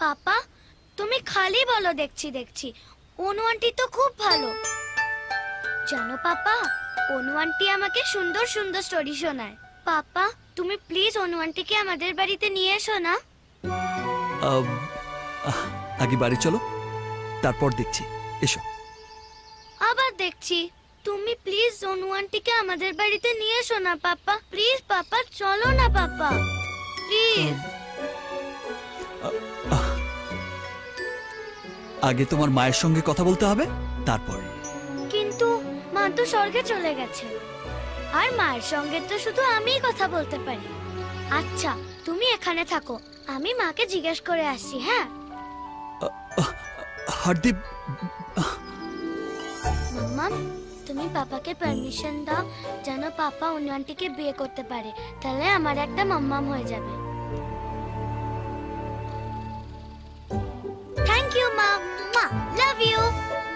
পাপা তুমি খালি বলো দেখছি দেখছি। অনু আন্টি তো খুব ভালো। জানো পাপা অনু আন্টি আমাকে সুন্দর সুন্দর স্টোরি শোনায়। পাপা তুমি প্লিজ অনু আন্টিকে আমাদের বাড়িতে নিয়ে এসো না। আগে বাড়ি চলো তারপর দেখছি। এসো। আবার দেখছি। তুমি প্লিজ অনু আন্টিকে আমাদের বাড়িতে নিয়ে এসো না পাপা। প্লিজ পাপা চলো না পাপা। প্লিজ আগে তোমার মায়ের সঙ্গে কথা বলতে হবে তারপর। কিন্তু মা তো স্বর্গে চলে গেছে আর মায়ের সঙ্গে তো শুধু আমিই কথা বলতে পারি। আচ্ছা তুমি এখানে থাকো আমি মাকে জিজ্ঞেস করে আসছি হ্যাঁ? হারদীপ মাম্মা তুমি পাপাকে পারমিশন দাও যেন পাপা অন্য আন্টিকে বিয়ে করতে পারে। তাহলে আমার একটা মাম্মাম হয়ে যাবে। থ্যাংক ইউ মা মা লাভ ইউ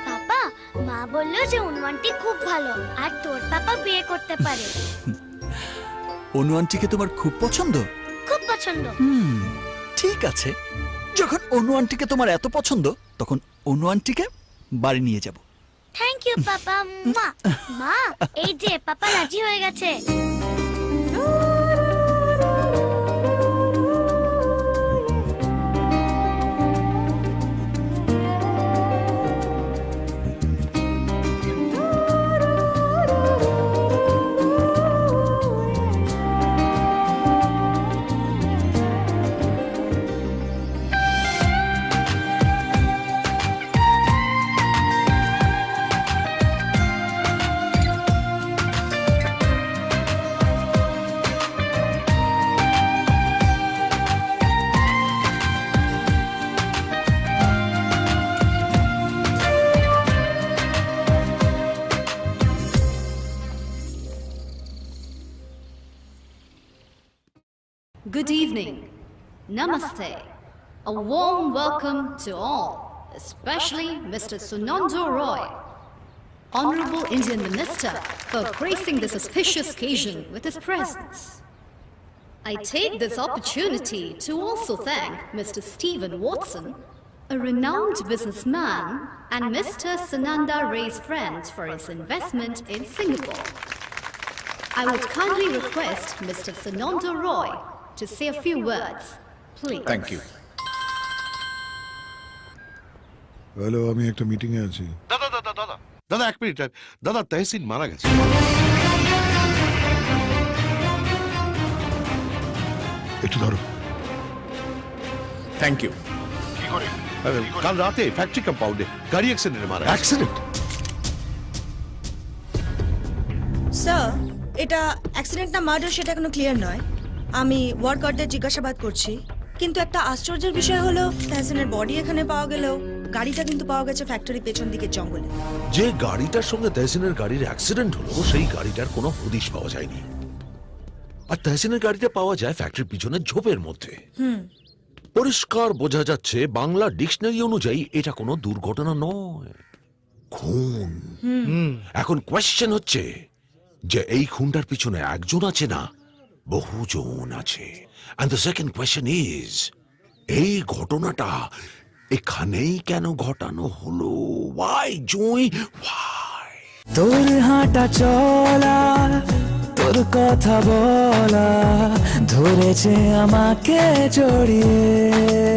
পাপা মা বলল যে অনু আন্টি খুব ভালো আর তোর পাপা বিয়ে করতে পারে। অনু আন্টিকে তোমার খুব পছন্দ? খুব পছন্দ। হুম ঠিক আছে। যখন অনু আন্টিকে তোমার এত পছন্দ তখন অনু আন্টিকে বাড়ি নিয়ে যাব। থ্যাংক ইউ পাপা মা মা এই যে পাপা রাজি হয়ে গেছে। Good evening. Namaste. A warm welcome to all, especially Mr. Sunando Roy, Honorable Indian Minister, for gracing this auspicious occasion with his presence. I take this opportunity to also thank Mr. Stephen Watson, a renowned businessman, and Mr. Sananda Ray's friend for his investment in Singapore. I would kindly request Mr. Sananda Roy to say a few words, please. Thank you hello আমি একটা meeting এ আছি। দাদা দাদা দাদা দাদা এক minute দাদা তহসিন মারা গেছে। একটু ধরো। থ্যাংক ইউ কাল রাতে ফ্যাক্টরি কম্পাউন্ডে গাড়ি অ্যাক্সিডেন্টে মারা অ্যাক্সিডেন্ট স্যার এটা অ্যাক্সিডেন্ট না মার্ডার সেটা এখনও ক্লিয়ার নয়। আমি ওয়ার্কারদের জিজ্ঞাসাবাদ করছি কিন্তু একটা আশ্চর্যের বিষয় হলো তাহসিনের বডি এখানে পাওয়া গেলেও গাড়িটা কিন্তু পাওয়া গেছে ফ্যাক্টরি পেছন দিকে জঙ্গলে। যে গাড়িটার সঙ্গে তহসিনের গাড়ির অ্যাক্সিডেন্ট হলো সেই গাড়িটার কোনো হদিশ পাওয়া যায়নি। আর তহসিনের গাড়িটা পাওয়া যায় ফ্যাক্টরির পিছনে ঝোপের মধ্যে। পরিষ্কার বোঝা যাচ্ছে বাংলা ডিকশনারি অনুযায়ী এটা কোনো দুর্ঘটনা নয়। খুন। এখন কোয়েশ্চেন হচ্ছে যে এই খুনটার পিছনে একজন আছে না? বহুজন আছে। And the second question is এই ঘটনাটা এখানেই কেন ঘটানো হলো? ওয়াই জুই ওয়াই তোর হাঁটা চলা, তোর কথা বলা, ধরেছে আমাকে জড়িয়ে।